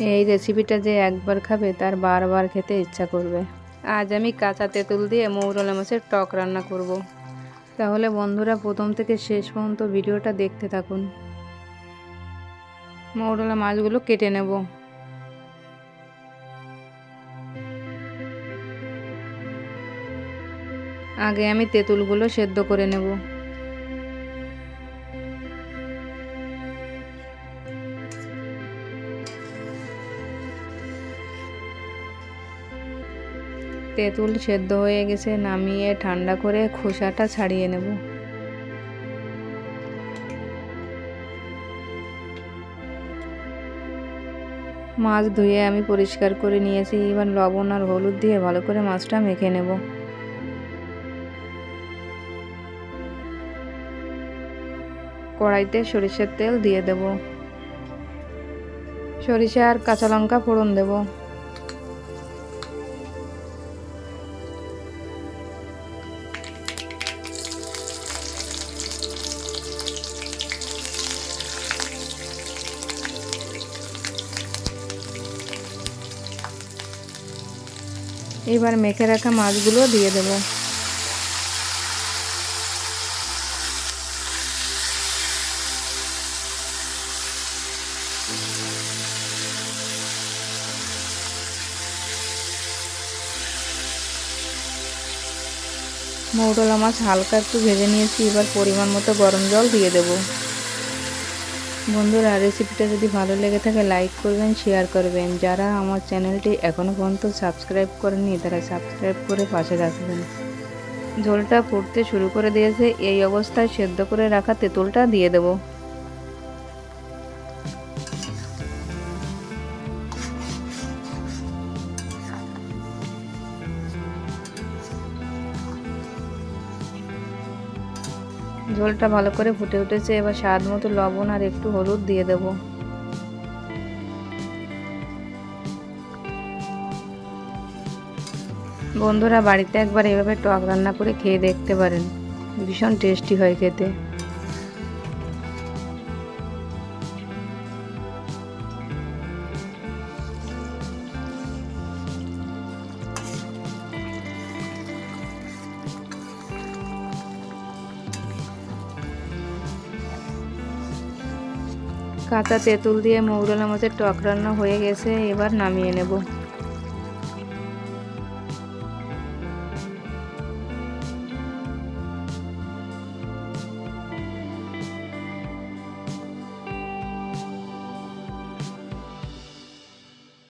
এই রেসিপিটা যে একবার খাবে, তার বারবার খেতে ইচ্ছা করবে। আজ আমি কাঁচা তেঁতুল দিয়ে মৌরলা মাছের টক রান্না করব। তাহলে বন্ধুরা, প্রথম থেকে শেষ পর্যন্ত ভিডিওটা দেখতে থাকুন। মৌরলা মাছগুলো কেটে নেব। আগে আমি তেঁতুলগুলো সেদ্ধ করে নেব। তেঁতুল সেদ্ধ হয়ে গেছে, নামিয়ে ঠান্ডা করে খোসাটা ছাড়িয়ে নেব। মাছ ধুয়ে আমি পরিষ্কার করে নিয়েছি, এবার লবণ আর হলুদ দিয়ে ভালো করে মাছটা মেখে নেব। কড়াইতে সরিষার তেল দিয়ে দেব। সরিষা আর কাঁচা লঙ্কা ফোড়ন দেবো। এবার মেখে রাখা মাছগুলো দিয়ে দেব। মৌরলা মাছ হালকা একটু ভেজে নিয়েছি, এবার পরিমাণ মতো গরম জল দিয়ে দেব। বন্ধুরা রেসিপিটা যদি ভালো লেগে থাকে লাইক করবেন শেয়ার করবেন। যারা আমার চ্যানেলটি এখনও পর্যন্ত সাবস্ক্রাইব করেনি তারা সাবস্ক্রাইব করে পাশে রাখবেন ঝোলটা ফুটতে শুরু করে দিয়েছে, এই অবস্থায় সেদ্ধ করে রাখা তেঁতুলটা দিয়ে দেবো। ঝোলটা ভালো করে ফুটে উঠেছে, এবার স্বাদ মতো লবণ আর একটু হলুদ দিয়ে দেব। বন্ধুরা, বাড়িতে একবার এভাবে টক রান্না করে খেয়ে দেখতে পারেন। ভীষণ টেস্টি হয় খেতে। কাঁচা তেঁতুল দিয়ে মৌরলা মাছের টক রান্না হয়ে গেছে এবার নামিয়ে নেব।